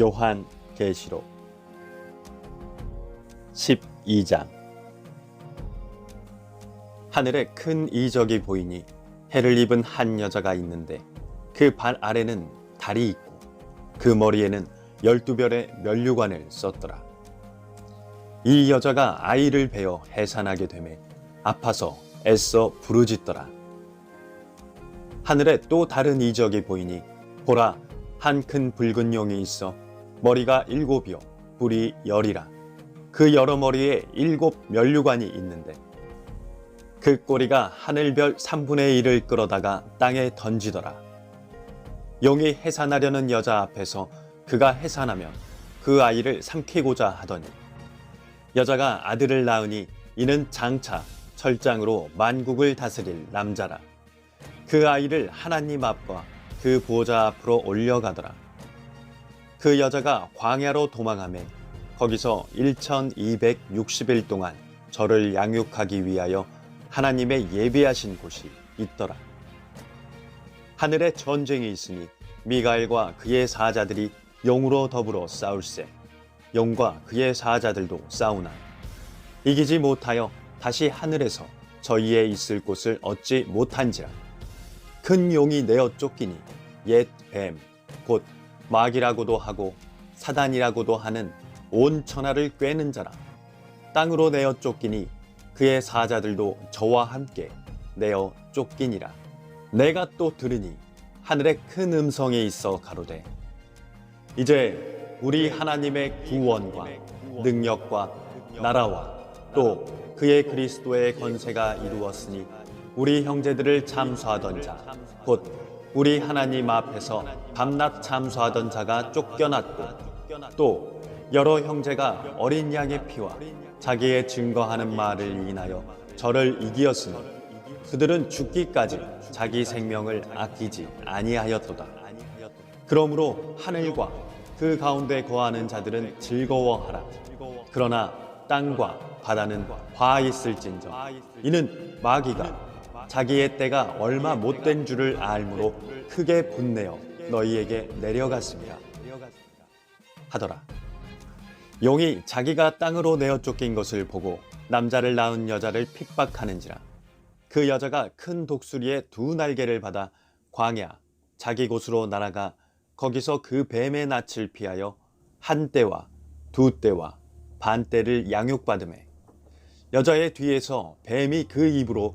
요한 계시록 12장 하늘에 큰 이적이 보이니 해를 입은 한 여자가 있는데 그 발 아래는 달이 있고 그 머리에는 열두 별의 면류관을 썼더라. 이 여자가 아이를 베어 해산하게 되매 아파서 애써 부르짖더라. 하늘에 또 다른 이적이 보이니 보라 한 큰 붉은 용이 있어 머리가 일곱이요. 뿔이 열이라. 그 여러 머리에 일곱 면류관이 있는데 그 꼬리가 하늘별 3분의 1을 끌어다가 땅에 던지더라. 용이 해산하려는 여자 앞에서 그가 해산하면 그 아이를 삼키고자 하더니 여자가 아들을 낳으니 이는 장차 철장으로 만국을 다스릴 남자라. 그 아이를 하나님 앞과 그 보좌 앞으로 올려가더라. 그 여자가 광야로 도망하매 거기서 1260일 동안 저를 양육하기 위하여 하나님의 예비하신 곳이 있더라. 하늘에 전쟁이 있으니 미가엘과 그의 사자들이 용으로 더불어 싸울세. 용과 그의 사자들도 싸우나 이기지 못하여 다시 하늘에서 저희의 있을 곳을 얻지 못한지라. 큰 용이 내어 쫓기니 옛 뱀, 곧 마귀라고도 하고 사단이라고도 하는 온 천하를 꿰는 자라. 땅으로 내어 쫓기니 그의 사자들도 저와 함께 내어 쫓기니라. 내가 또 들으니 하늘에 큰 음성이 있어 가로되 이제 우리 하나님의 구원과 능력과 나라와 또 그의 그리스도의 권세가 이루었으니 우리 형제들을 참수하던 자, 곧 우리 하나님 앞에서 밤낮 참수하던 자가 쫓겨났고, 또 여러 형제가 어린 양의 피와 자기의 증거하는 말을 인하여 저를 이기었으니 그들은 죽기까지 자기 생명을 아끼지 아니하였도다. 그러므로 하늘과 그 가운데 거하는 자들은 즐거워하라. 그러나 땅과 바다는 화 있을진저 이는 마귀가 자기의 때가 얼마 못된 줄을 알므로 크게 분내어 너희에게 내려갔습니다. 하더라. 용이 자기가 땅으로 내어 쫓긴 것을 보고 남자를 낳은 여자를 핍박하는지라. 그 여자가 큰 독수리의 두 날개를 받아 광야 자기 곳으로 날아가 거기서 그 뱀의 낯을 피하여 한 때와 두 때와 반 때를 양육받음에 여자의 뒤에서 뱀이 그 입으로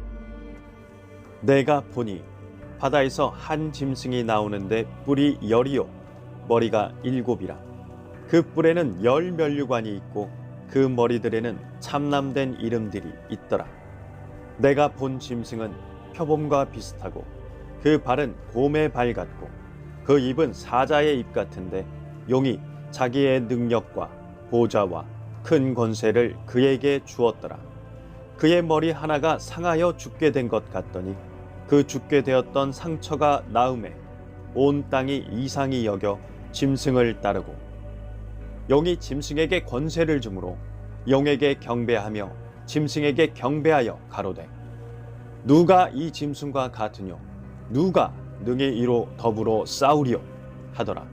내가 보니 바다에서 한 짐승이 나오는데 뿔이 열이요. 머리가 일곱이라. 그 뿔에는 열 면류관이 있고 그 머리들에는 참남된 이름들이 있더라. 내가 본 짐승은 표범과 비슷하고 그 발은 곰의 발 같고 그 입은 사자의 입 같은데 용이 자기의 능력과 보좌와 큰 권세를 그에게 주었더라. 그의 머리 하나가 상하여 죽게 된 것 같더니 그 죽게 되었던 상처가 나음에 온 땅이 이상히 여겨 짐승을 따르고 영이 짐승에게 권세를 주므로 영에게 경배하며 짐승에게 경배하여 가로되 누가 이 짐승과 같으뇨? 누가 능히 이로 더불어 싸우리요? 하더라.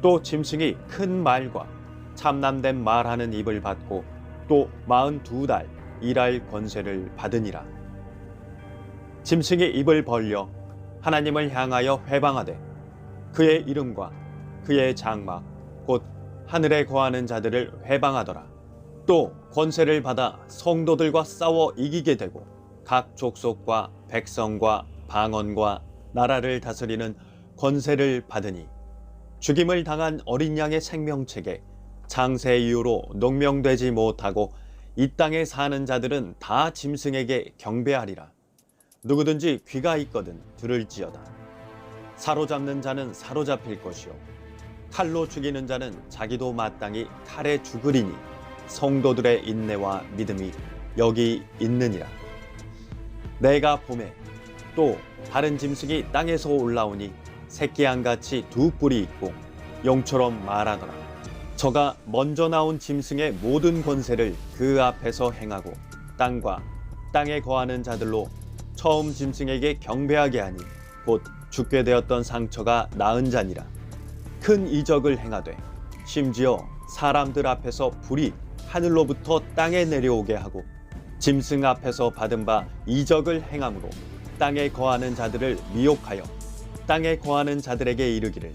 또 짐승이 큰 말과 참남된 말하는 입을 받고 또 마흔 두 달 일할 권세를 받으니라 짐승이 입을 벌려 하나님을 향하여 회방하되 그의 이름과 그의 장막 곧 하늘에 거하는 자들을 회방하더라. 또 권세를 받아 성도들과 싸워 이기게 되고 각 족속과 백성과 방언과 나라를 다스리는 권세를 받으니 죽임을 당한 어린 양의 생명책에 장세 이후로 농명되지 못하고 이 땅에 사는 자들은 다 짐승에게 경배하리라. 누구든지 귀가 있거든 들을지어다. 사로잡는 자는 사로잡힐 것이요 칼로 죽이는 자는 자기도 마땅히 칼에 죽으리니 성도들의 인내와 믿음이 여기 있느니라. 내가 봄에 또 다른 짐승이 땅에서 올라오니 새끼양같이 두 뿔이 있고 용처럼 말하더라. 저가 먼저 나온 짐승의 모든 권세를 그 앞에서 행하고 땅과 땅에 거하는 자들로 처음 짐승에게 경배하게 하니 곧 죽게 되었던 상처가 나은 자니라. 큰 이적을 행하되 심지어 사람들 앞에서 불이 하늘로부터 땅에 내려오게 하고 짐승 앞에서 받은 바 이적을 행함으로 땅에 거하는 자들을 미혹하여 땅에 거하는 자들에게 이르기를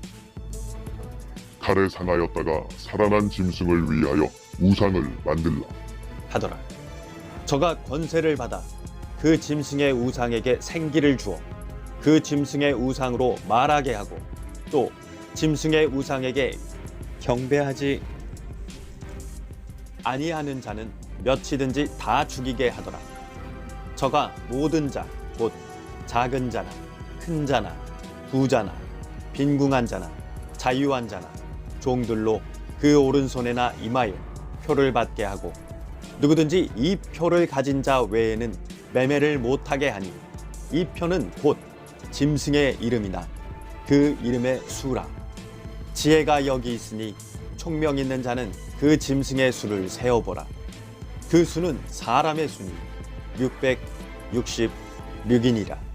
칼에 상하였다가 살아난 짐승을 위하여 우상을 만들라. 하더라. 저가 권세를 받아 그 짐승의 우상에게 생기를 주어 그 짐승의 우상으로 말하게 하고 또 짐승의 우상에게 경배하지 아니하는 자는 몇이든지 다 죽이게 하더라. 저가 모든 자, 곧 작은 자나 큰 자나 부자나 빈궁한 자나 자유한 자나 종들로 그 오른손에나 이마에 표를 받게 하고 누구든지 이 표를 가진 자 외에는 매매를 못하게 하니 이 표는 곧 짐승의 이름이나 그 이름의 수라. 지혜가 여기 있으니 총명 있는 자는 그 짐승의 수를 세어보라. 그 수는 사람의 수니 666이니라